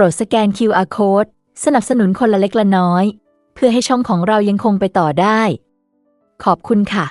รดสแกน QR Code สนับสนุนคนละเล็กละน้อย เพื่อให้ช่องของเรายังคงไปต่อได้ ขอบคุณค่ะ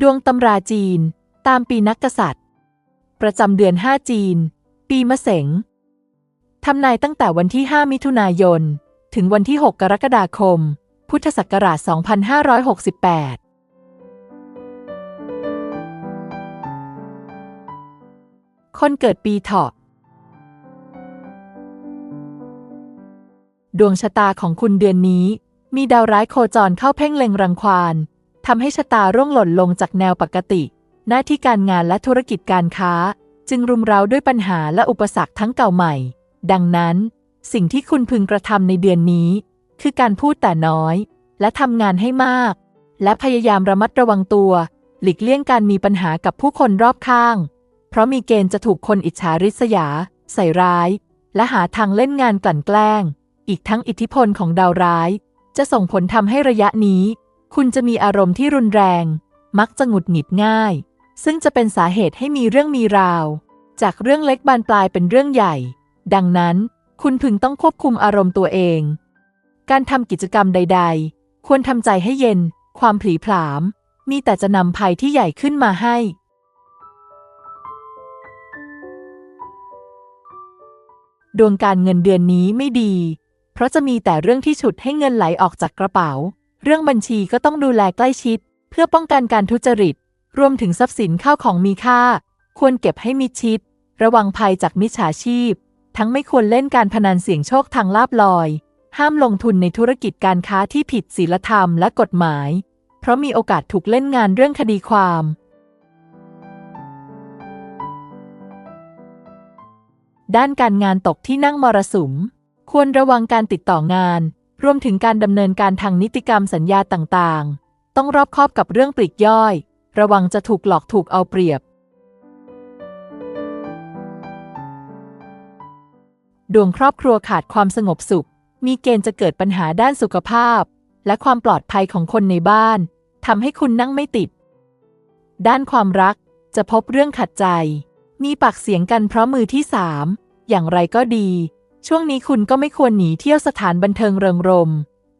ดวงตำราจีน ตามปีนักกษัตริย์ ประจำเดือน 5 จีน ปีมะเสงทำนายตั้งแต่วันที่ 5 มิถุนายน ถึงวันที่ 6 กรกฎาคม พุทธศักราช 2568 คนเกิดปีเถาะ ดวงชะตาของคุณเดือนนี้ มีดาวร้ายโคจรเข้าเพ่งเล็งรังควานทำให้ชะตาร่วงหล่นลงจากแนวปกติ หน้าที่การงานและธุรกิจการค้า จึงรุมเร้าด้วยปัญหาและอุปสรรคทั้งเก่าใหม่ ดังนั้น สิ่งที่คุณพึงกระทำในเดือนนี้ คือการพูดแต่น้อย และทำงานให้มาก และพยายามระมัดระวังตัว หลีกเลี่ยงการมีปัญหากับผู้คนรอบข้าง ราะมีเกณฑ์จะถูกคนอิจฉาริษยา ใส่ร้าย และหาทางเล่นงานกลั่นแกล้ง อีกทั้งอิทธิพลของดาวร้าย จะส่งผลทำให้ระยะนี้ คุณจะมีอารมณ์ที่รุนแรง มักจะหงุดหงิดง่าย ซึ่งจะเป็นสาเหตุให้มีเรื่องมีราว จากเรื่องเล็กบานปลายเป็นเรื่องใหญ่ ดังนั้น คุณพึงต้องควบคุมอารมณ์ตัวเอง การทำกิจกรรมใด ๆ ควรทำใจให้เย็น ความผลีผลาม มีแต่จะนำภัยที่ใหญ่ขึ้นมาให้ ดวงการเงินเดือนนี้ไม่ดี เพราะจะมีแต่เรื่องที่ฉุดให้เงินไหลออกจากกระเป๋า เรื่องบัญชีก็ต้องดูแลใกล้ชิด เพื่อป้องกันการทุจริต รวมถึงทรัพย์สินข้าวของมีค่า ควรเก็บให้มิดชิด ระวังภัยจากมิจฉาชีพ ทั้งไม่ควรเล่นการพนันเสี่ยงโชคทางลาบลอย ห้ามลงทุนในธุรกิจการค้าที่ผิดศีลธรรมและกฎหมาย เพราะมีโอกาสถูกเล่นงานเรื่องคดีความ ด้านการงานตกที่นั่งมรสุม ควรระวังการติดต่องาน รวมถึงการดำเนินการทางนิติกรรมสัญญาต่างๆ ต้องรอบคอบกับเรื่องปลีกย่อย ระวังจะถูกหลอกถูกเอาเปรียบ ดวงครอบครัวขาดความสงบสุข มีเกณฑ์จะเกิดปัญหาด้านสุขภาพ และความปลอดภัยของคนในบ้านทำให้คุณนั่งไม่ติด ด้านความรักจะพบเรื่องขัดใจ มีปากเสียงกันเพราะมือที่สามอย่างไรก็ดี ช่วงนี้คุณก็ไม่ควรหนีเที่ยวสถานบันเทิงเริงรม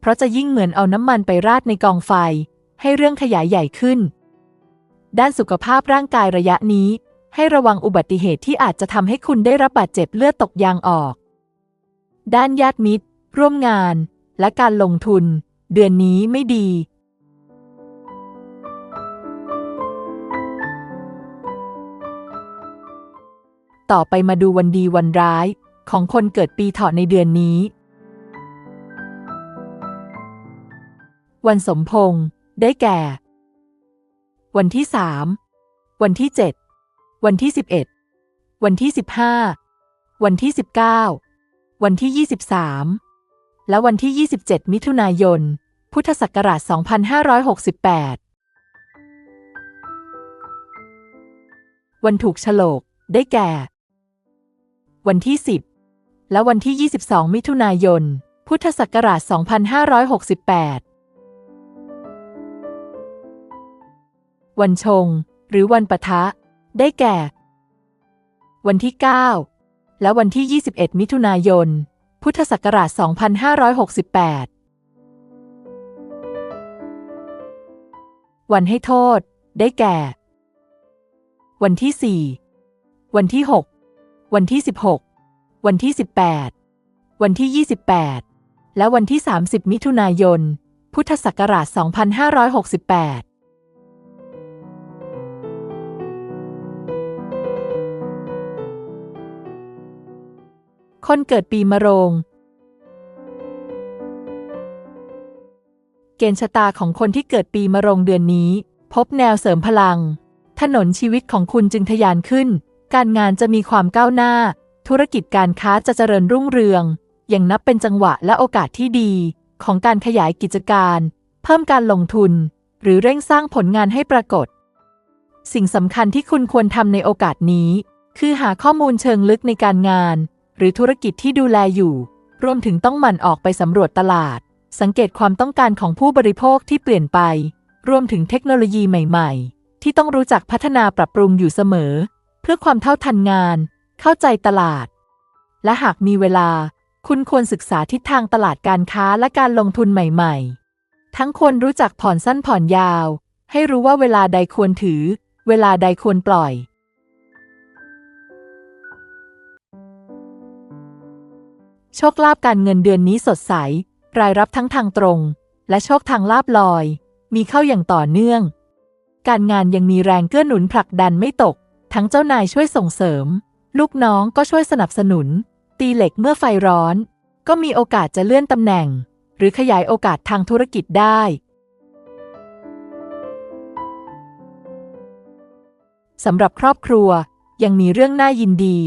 เพราะจะยิ่งเหมือนเอาน้ำมันไปราดในกองไฟ ให้เรื่องขยายใหญ่ขึ้น ด้านสุขภาพร่างกายระยะนี้ ให้ระวังอุบัติเหตุที่อาจจะทำให้คุณได้รับบาดเจ็บเลือดตกยางออก ด้านญาติมิตร ร่วมงาน และการลงทุน เดือนนี้ไม่ดี ต่อไปมาดูวันดีวันร้าย ของคนเกิดปีเถาะในเดือนนี้ วันสมพงษ์ได้แก่ วันที่สามวันที่เจ็ดวันที่สิบเอ็ดวันที่สิบห้าวันที่สิบเก้าวันที่ยี่สิบสามและวันที่ยี่สิบเจ็ดมิถุนายน พุทธศักราชสองพันห้าร้อยหกสิบแปดวันถูกฉลก ได้แก่ วันที่ 10 และวันที่ 22 มิถุนายน พุทธศักราช 2568 วันชง หรือวันปะทะ ได้แก่ วันที่ 9 และวันที่ 21 มิถุนายน พุทธศักราช 2568 วันให้โทษ ได้แก่ วันที่ 4 วันที่ 6 วันที่ 16 วันที่ 18 วันที่ 28 และวันที่ 30 มิถุนายน พุทธศักราช 2568คนเกิดปีมะโรง เกณฑ์ชะตาของคนที่เกิดปีมะโรงเดือนนี้ พบแนวเสริมพลัง ถนนชีวิตของคุณจึงทะยานขึ้น การงานจะมีความก้าวหน้า ธุรกิจการค้าจะเจริญรุ่งเรือง อยังนับเป็นจังหวะและโอกาสที่ดี ของการขยายกิจการ เพิ่มการลงทุน หรือเร่งสร้างผลงานให้ปรากฏ สิ่งสำคัญที่คุณควรทำในโอกาสนี้ คือหาข้อมูลเชิงลึกในการงาน หรือธุรกิจที่ดูแลอยู่ รวมถึงต้องหมั่นออกไปสำรวจตลาด สังเกตความต้องการของผู้บริโภคที่เปลี่ยนไป รวมถึงเทคโนโลยีใหม่ ๆ ที่ต้องรู้จักพัฒนาปรับปรุงอยู่เสมอ พื่อความเท่าทันงาน เข้าใจตลาด และหากมีเวลา คุณควรศึกษาทิศทางตลาดการค้าและการลงทุนใหม่ๆ ทั้งควรรู้จักผ่อนสั้นผ่อนยาว ให้รู้ว่าเวลาใดควรถือ เวลาใดควรปล่อย โชคลาภการเงินเดือนนี้สดใส รายรับทั้งทางตรง และโชคทางลาบลอย มีเข้าอย่างต่อเนื่อง การงานยังมีแรงเกื้อหนุนผลักดันไม่ตก ทั้งเจ้านายช่วยส่งเสริม ลูกน้องก็ช่วยสนับสนุน ตีเหล็กเมื่อไฟร้อน ก็มีโอกาสจะเลื่อนตำแหน่ง หรือขยายโอกาสทางธุรกิจได้ สำหรับครอบครัวยังมีเรื่องน่ายินดี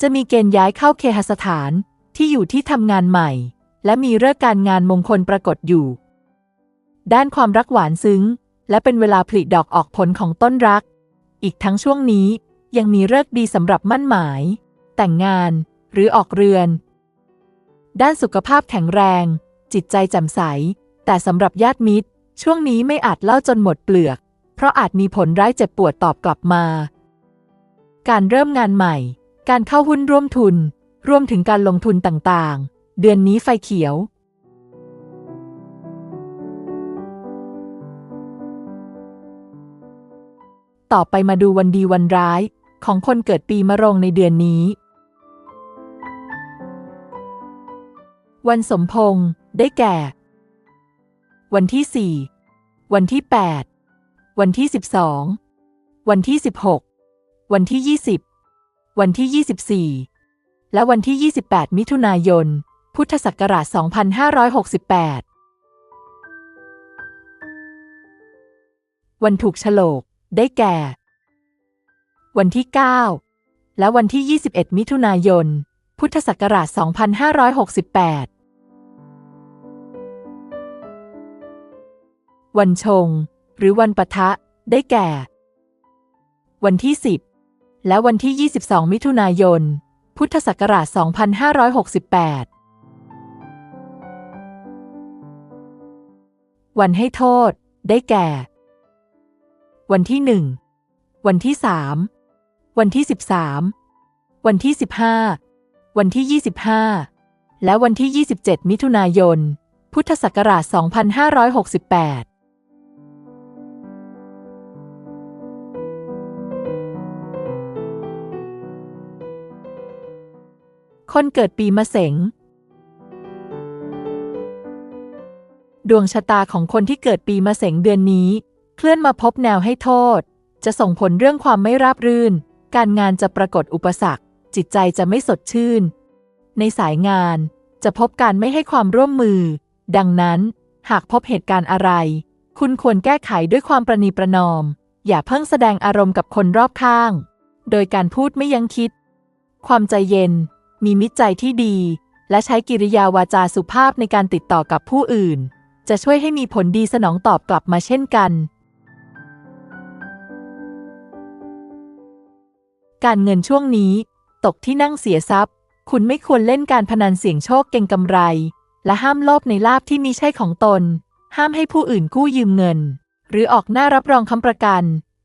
จะมีเกณฑ์ย้ายเข้าเคหสถานที่อยู่ที่ทำงานใหม่ และมีเลิกษ์การงานมงคลปรากฏอยู่ ด้านความรักหวานซึ้ง และเป็นเวลาผลิดอกออกผลของต้นรัก อีกทั้งช่วงนี้ ยังมีเลิกดีสำหรับมั่นหมาย แต่งงาน หรือออกเรือน ด้านสุขภาพแข็งแรง จิตใจแจ่มใส แต่สำหรับญาติมิตร ช่วงนี้ไม่อาจเล่าจนหมดเปลือก เพราะอาจมีผลร้ายเจ็บปวดตอบกลับมา การเริ่มงานใหม่ การเข้าหุ้นร่วมทุน รวมถึงการลงทุนต่างๆ เดือนนี้ไฟเขียวต่อไปมาดูวันดีวันร้าย ของคนเกิดปีมะโรงในเดือนนี้ วันสมพงษ์ได้แก่ วันที่ 4 วันที่ 8 วันที่ 12 วันที่ 16 วันที่ 20 วันที่ 24 และวันที่ 28 มิถุนายน พุทธศักราช 2568วันถูกโฉลก ได้แก่ วันที่ 9 และวันที่ 21 มิถุนายน พุทธศักราช 2568 วันชง หรือวันปะทะ ได้แก่ วันที่ 10 และวันที่ 22 มิถุนายน พุทธศักราช 2568วันให้โทษ ได้แก่ วันที่1วันที่3 วันที่ 13 วันที่ 15 วันที่ 25 และวันที่ 27 มิถุนายน พุทธศักราช 2568คนเกิดปีมะเสง ดวงชะตาของคนที่เกิดปีมะเสงเดือนนี้ เคลื่อนมาพบแนวให้โทษ จะส่งผลเรื่องความไม่ราบรื่น การงานจะปรากฏอุปสรรค จิตใจจะไม่สดชื่น ในสายงานจะพบการไม่ให้ความร่วมมือ ดังนั้น หากพบเหตุการณ์อะไร คุณควรแก้ไขด้วยความประนีประนอม อย่าเพิ่งแสดงอารมณ์กับคนรอบข้าง โดยการพูดไม่ยั้งคิด ความใจเย็น มีมิตรใจที่ดี และใช้กิริยาวาจาสุภาพในการติดต่อกับผู้อื่น จะช่วยให้มีผลดีสนองตอบกลับมาเช่นกัน การเงินช่วงนี้ ตกที่นั่งเสียทรัพย์ คุณไม่ควรเล่นการพนันเสี่ยงโชคเก่งกำไร และห้ามโลภในลาบที่มีใช่ของตน ห้ามให้ผู้อื่นกู้ยืมเงิน หรือออกหน้ารับรองค้ำประกัน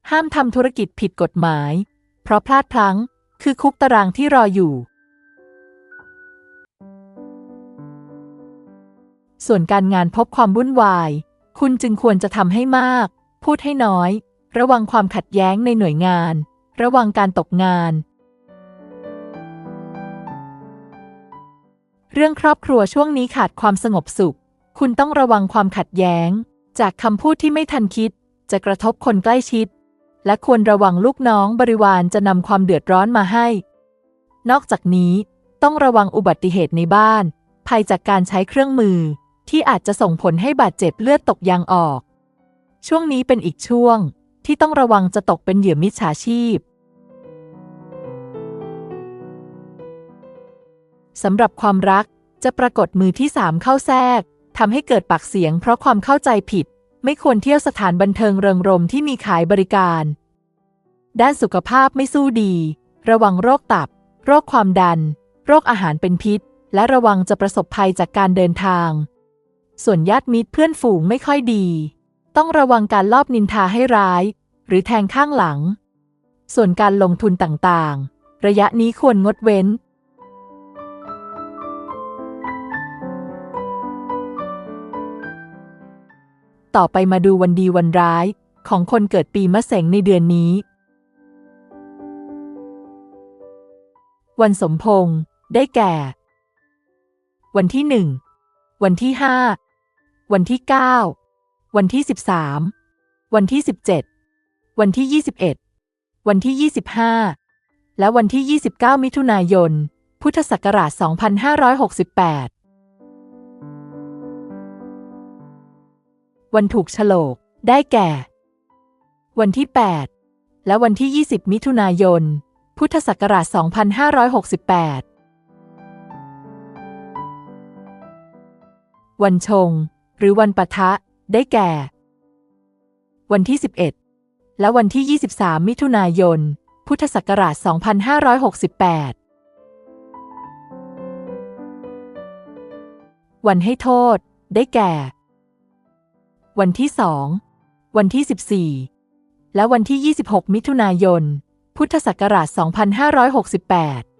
ห้ามทำธุรกิจผิดกฎหมาย เพราะพลาดพลั้ง คือคุกตารางที่รออยู่ ส่วนการงานพบความวุ่นวาย คุณจึงควรจะทำให้มาก พูดให้น้อย ระวังความขัดแย้งในหน่วยงาน ระวังการตกงาน เรื่องครอบครัวช่วงนี้ขาดความสงบสุข คุณต้องระวังความขัดแย้ง จากคำพูดที่ไม่ทันคิด จะกระทบคนใกล้ชิด และควรระวังลูกน้องบริวารจะนำความเดือดร้อนมาให้ นอกจากนี้ต้องระวังอุบัติเหตุในบ้าน ภัยจากการใช้เครื่องมือ ที่อาจจะส่งผลให้บาดเจ็บเลือดตกยางออก ช่วงนี้เป็นอีกช่วง ที่ต้องระวังจะตกเป็นเหยื่อมิจฉาชีพสำหรับความรักจะปรากฏมือที่สามเข้าแทรกทำให้เกิดปากเสียงเพราะความเข้าใจผิด ไม่ควรเที่ยวสถานบันเทิงเริงรมย์ที่มีขายบริการ ด้านสุขภาพไม่สู้ดี ระวังโรคตับ โรคความดัน โรคอาหารเป็นพิษ และระวังจะประสบภัยจากการเดินทาง ส่วนญาติมิตรเพื่อนฝูงไม่ค่อยดี ต้องระวังการลอบนินทาให้ร้าย หรือแทงข้างหลัง ส่วนการลงทุนต่างๆ ระยะนี้ควรงดเว้น ต่อไปมาดูวันดีวันร้ายของคนเกิดปีมะเสงในเดือนนี้ วันสมพงษ์ได้แก่ วันที่หนึ่งวันที่ห้าวันที่เก้า วันที่สิบสามวันที่สิบเจ็ดวันที่ยี่สิบเอ็ดวันที่ยี่สิบห้าและวันที่ยี่สิบเก้ามิถุนายน พุทธศักราชสองพันห้าร้อยหกสิบแปดวันถูกฉลก ได้แก่ วันที่ 8 และวันที่ 20 มิถุนายน พุทธศักราช 2568วันชง หรือวันปะทะ ได้แก่ วันที่ 11 และวันที่ 23 มิถุนายน พุทธศักราช 2568 วันให้โทษ ได้แก่ วันที่2วันที่ 14 และวันที่ 26 มิถุนายน พุทธศักราช 2568